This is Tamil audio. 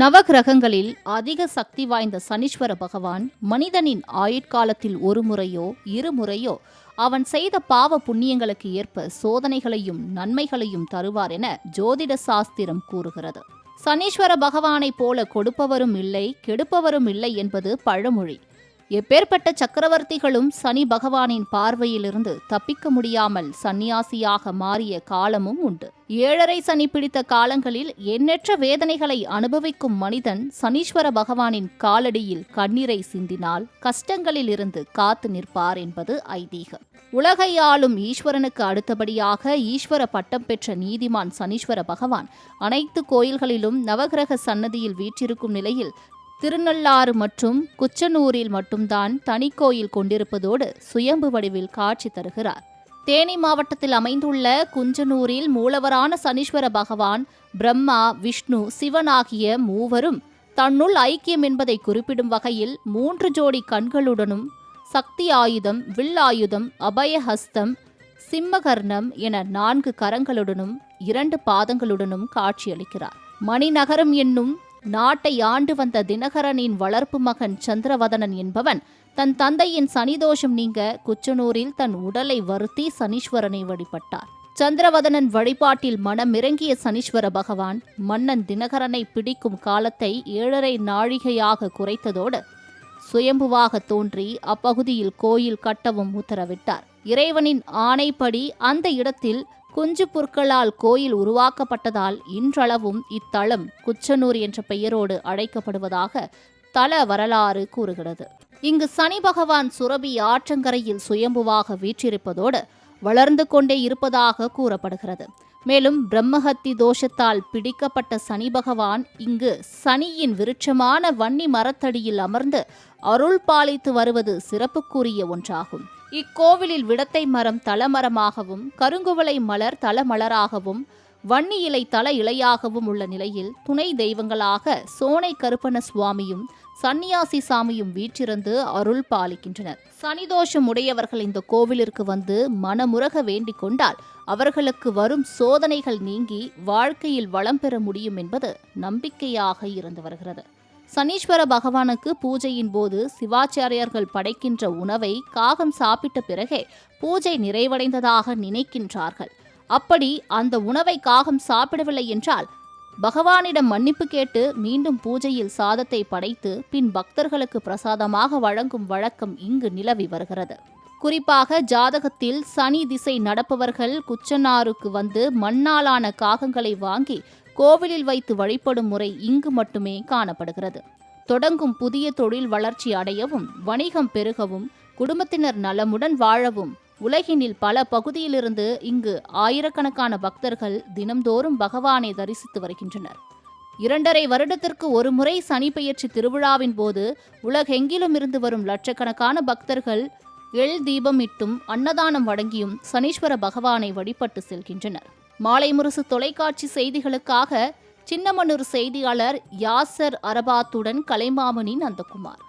நவகிரகங்களில் அதிக சக்தி வாய்ந்த சனீஸ்வர பகவான் மனிதனின் ஆயுட்காலத்தில் ஒரு முறையோ இரு முறையோ அவன் செய்த பாவ புண்ணியங்களுக்கு ஏற்ப சோதனைகளையும் நன்மைகளையும் தருவார் என ஜோதிட சாஸ்திரம் கூறுகிறது. சனீஸ்வர பகவானைப் போல கொடுப்பவரும் இல்லை கெடுப்பவரும் இல்லை என்பது பழமொழி. எப்பேற்பட்ட சக்கரவர்த்திகளும் சனி பகவானின் பார்வையிலிருந்து தப்பிக்க முடியாமல் சந்நியாசியாக மாறிய காலமும் உண்டு. ஏழரை சனி பிடித்த காலங்களில் எண்ணற்ற வேதனைகளை அனுபவிக்கும் மனிதன் சனீஸ்வர பகவானின் காலடியில் கண்ணீரை சிந்தினால் கஷ்டங்களில் இருந்து காத்து நிற்பார் என்பது ஐதீகம். உலகை ஆளும் ஈஸ்வரனுக்கு அடுத்தபடியாக ஈஸ்வர பட்டம் பெற்ற நீதிமான் சனீஸ்வர பகவான் அனைத்து கோயில்களிலும் நவகிரக சன்னதியில் வீற்றிருக்கும் நிலையில் திருநள்ளாறு மற்றும் குச்சனூரில் மட்டும்தான் தனிக்கோயில் கொண்டிருப்பதோடு சுயம்பு வடிவில் காட்சி தருகிறார். தேனி மாவட்டத்தில் அமைந்துள்ள குஞ்சனூரில் மூலவரான சனீஸ்வர பகவான் பிரம்மா விஷ்ணு சிவன் ஆகிய மூவரும் தன்னுள் ஐக்கியம் என்பதை குறிப்பிடும் வகையில் மூன்று ஜோடி கண்களுடனும் சக்தி ஆயுதம் வில் ஆயுதம் அபயஹஸ்தம் சிம்மகர்ணம் என நான்கு கரங்களுடனும் இரண்டு பாதங்களுடனும் காட்சியளிக்கிறார். மணிநகரம் என்னும் நாட்டை ஆண்டு வந்த தினகரனின் வளர்ப்பு மகன் சந்திரவதனன் என்பவன் தன் தந்தையின் சனிதோஷம் நீங்க குச்சனூரில் தன் உடலை வருத்தி சனீஸ்வரனை வழிபட்டார். சந்திரவதனன் வழிபாட்டில் மனமிறங்கிய சனீஸ்வர பகவான் மன்னன் தினகரனை பிடிக்கும் காலத்தை ஏழரை நாழிகையாக குறைத்ததோடு சுயம்புவாக தோன்றி அப்பகுதியில் கோயில் கட்டவும் உத்தரவிட்டார். இறைவனின் ஆணைப்படி அந்த இடத்தில் குஞ்சு புற்களால் கோயில் உருவாக்கப்பட்டதால் இன்றளவும் இத்தலம் குச்சனூர் என்ற பெயரோடு அழைக்கப்படுவதாக தல வரலாறு கூறுகிறது. இங்கு சனி பகவான் சுரபி ஆற்றங்கரையில் சுயம்புவாக வீற்றிருப்பதோடு வளர்ந்து கொண்டே இருப்பதாக கூறப்படுகிறது. மேலும் பிரம்மஹத்தி தோஷத்தால் பிடிக்கப்பட்ட சனி பகவான் இங்கு சனியின் விருட்சமான வன்னி மரத்தடியில் அமர்ந்து அருள் பாலித்து வருவது சிறப்புக்குரிய ஒன்றாகும். இக்கோவிலில் விடத்தை மரம் தலமரமாகவும் கருங்குவளை மலர் தலமலராகவும் வன்னி இலை தல இலையாகவும் உள்ள நிலையில் துணை தெய்வங்களாக சோனை கருப்பண சுவாமியும் சன்னியாசி சாமியும் வீற்றிருந்து அருள் பாலிக்கின்றனர். சனிதோஷம் உடையவர்கள் இந்த கோவிலிற்கு வந்து மனமுறக வேண்டிக் கொண்டால் அவர்களுக்கு வரும் சோதனைகள் நீங்கி வாழ்க்கையில் வளம் பெற முடியும் என்பது நம்பிக்கையாக இருந்து வருகிறது. சனீஸ்வர பகவானுக்கு பூஜையின் போது சிவாச்சாரியர்கள் படைக்கின்ற உணவை காகம் சாப்பிட்ட பிறகே பூஜை நிறைவடைந்ததாக நினைக்கின்றார்கள். அப்படி அந்த உணவை காகம் சாப்பிடவில்லை என்றால் பகவானிடம் மன்னிப்பு கேட்டு மீண்டும் பூஜையில் சாதத்தை படைத்து பின் பக்தர்களுக்கு பிரசாதமாக வழங்கும் வழக்கம் இங்கு நிலவி வருகிறது. குறிப்பாக ஜாதகத்தில் சனி திசை நடப்பவர்கள் குச்சனாருக்கு வந்து மண்ணாலான காகங்களை வாங்கி கோவிலில் வைத்து வழிபடும் முறை இங்கு மட்டுமே காணப்படுகிறது. தொடங்கும் புதிய தொழில் வளர்ச்சி அடையவும் வணிகம் பெருகவும் குடும்பத்தினர் நலமுடன் வாழவும் உலகினில் பல பகுதியிலிருந்து இங்கு ஆயிரக்கணக்கான பக்தர்கள் தினம்தோறும் பகவானை தரிசித்து வருகின்றனர். இரண்டரை வருடத்திற்கு ஒரு முறை சனி பெயர்ச்சி திருவிழாவின் போது உலகெங்கிலும் இருந்து வரும் லட்சக்கணக்கான பக்தர்கள் எள் தீபம் இட்டும் அன்னதானம் வழங்கியும் சனீஸ்வர பகவானை வழிபட்டு செல்கின்றனர். மாலை முரசு தொலைக்காட்சி செய்திகளுக்காக சின்னமனூர் செய்தியாளர் யாசர் அரபாத்துடன் கலைமாமணி நந்தகுமார்.